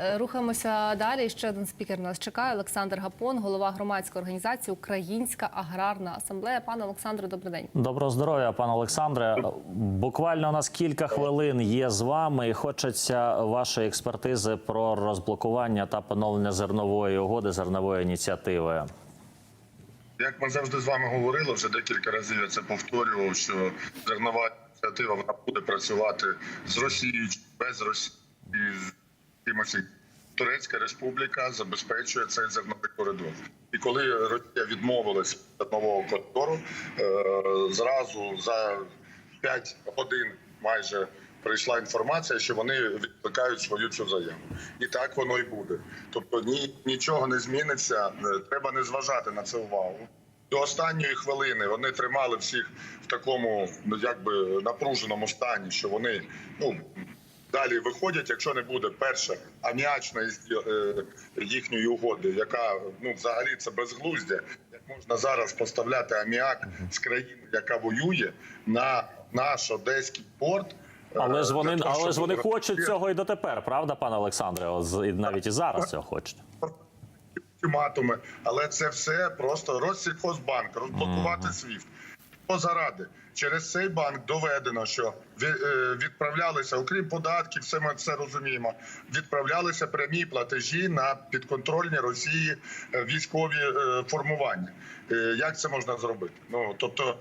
Е, Рухаємося далі. Ще один спікер нас чекає. Олександр Гапон, голова громадської організації Українська аграрна асамблея. Пане Олександре, добрий день. Доброго здоров'я, пане Олександре. Буквально у нас кілька хвилин є з вами, і хочеться вашої експертизи про розблокування та поновлення зернової угоди, зернової ініціативи. Як ми завжди з вами говорили, вже декілька разів я це повторював, що зернова ініціатива вона буде працювати з Росією, чи без Росії, і. Турецька республіка забезпечує цей зерновий коридор. І коли Росія відмовилась від зернового коридору, е, зразу за 5 годин майже прийшла інформація, що вони відкликають свою цю заяву. І так воно і буде. Тобто ні, нічого не зміниться. Е, Треба не зважати на це увагу. До останньої хвилини вони тримали всіх в такому ну, якби напруженому стані, що вони ну далі виходять, якщо не буде перша аміачної е, їхньої угоди, яка ну взагалі це безглуздя. Як можна зараз поставляти аміак з країни, яка воює, на наш одеський порт? е, Але ж вони, того, але ж вони хочуть цього і дотепер, правда, пане Олександре? Навіть і зараз цього хочуть. ультиматуми, але це все просто Россельхозбанк, розблокувати СВІФТ. Що заради? Через цей банк доведено, що е, відправлялися, окрім податків, все ми це розуміємо. Відправлялися прямі платежі на підконтрольні Росії е, військові е, формування. Як це можна зробити? Ну тобто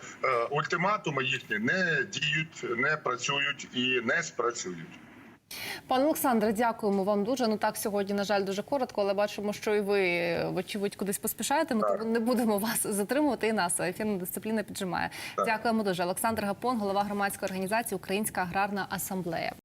ультиматуми їхні не діють, не працюють і не спрацюють. Пане Олександре, дякуємо вам дуже. Ну так сьогодні, на жаль, дуже коротко, але бачимо, що і ви, вочевидь, кудись поспішаєте. Ми тому не будемо вас затримувати. І нас ефірна дисципліна піджимає. Дякуємо дуже. Олександр Гапон, голова громадської організації Українська аграрна асамблея.